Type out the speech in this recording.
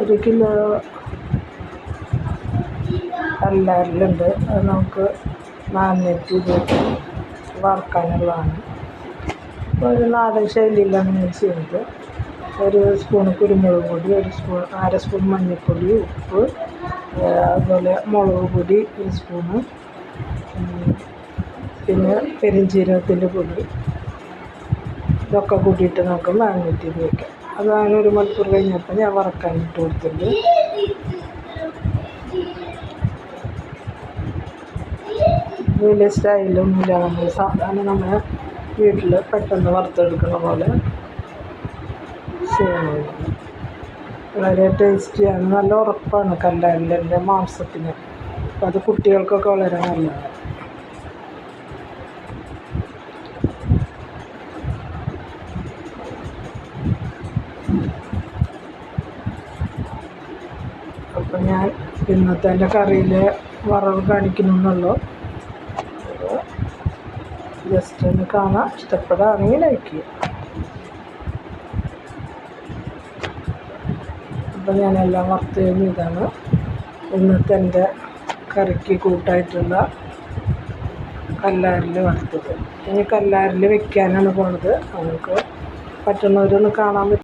ഒരു കിലോ കല്ലാരിലുണ്ട്. അത് നമുക്ക് നാനൂറ്റി ഇരുപത് വറുക്കാനുള്ളതാണ്. ഒരു നാടൻ ശൈലിയിലാണ് ഞാൻ ചെയ്യുന്നത്. ഒരു സ്പൂൺ കുരുമുളക് പൊടി ഒരു സ്പൂൺ അര സ്പൂൺ മഞ്ഞൾപ്പൊടി ഉപ്പ് അതുപോലെ മുളക് പൊടി ഒരു സ്പൂണ് പിന്നെ പെരിഞ്ചീരകത്തിന്റെ പൊടി. ഇതൊക്കെ കൂട്ടിയിട്ട് നമുക്ക് മാഗ്നേറ്റ് ചെയ്ത് വയ്ക്കാം അതാണ് ഒരു മണിക്കൂർ കഴിഞ്ഞപ്പോൾ ഞാൻ വറക്കാൻ ഇട്ട് കൊടുത്തിട്ടുണ്ട്. വലിയ സ്റ്റൈലൊന്നുമില്ല നമ്മൾ സാധാരണ നമ്മൾ വീട്ടിൽ പെട്ടെന്ന് വറുത്തെടുക്കുന്ന പോലെ ചെയ്യുന്നത് വളരെ ടേസ്റ്റിയാണ് നല്ല ഉറപ്പാണ് കല്ലാരിന്റെ മാംസത്തിന്. അപ്പോൾ അത് കുട്ടികൾക്കൊക്കെ വളരെ നല്ലതാണ്. അപ്പം ഞാൻ ഇന്നത്തെ എന്റെ കറിയിലെ വറവ് കാണിക്കുന്നുള്ളൂ ജസ്റ്റ് ഒന്ന് കാണാം. ഇഷ്ടപ്പെടുകയാണെങ്കിൽ ലൈക്ക് ചെയ്യാം. അപ്പം ഞാനെല്ലാം വറുത്ത് കഴിഞ്ഞ് ഇതാണ് ഇന്നത്തെ എന്റെ കറിക്ക് കൂട്ടായിട്ടുള്ള കല്ലാരിൽ വറുത്തത്. ഇനി കല്ലാരിൽ വെക്കാനാണ് പോണത്. നമുക്ക് പറ്റുന്നവരൊന്ന് കാണാൻ പറ്റും.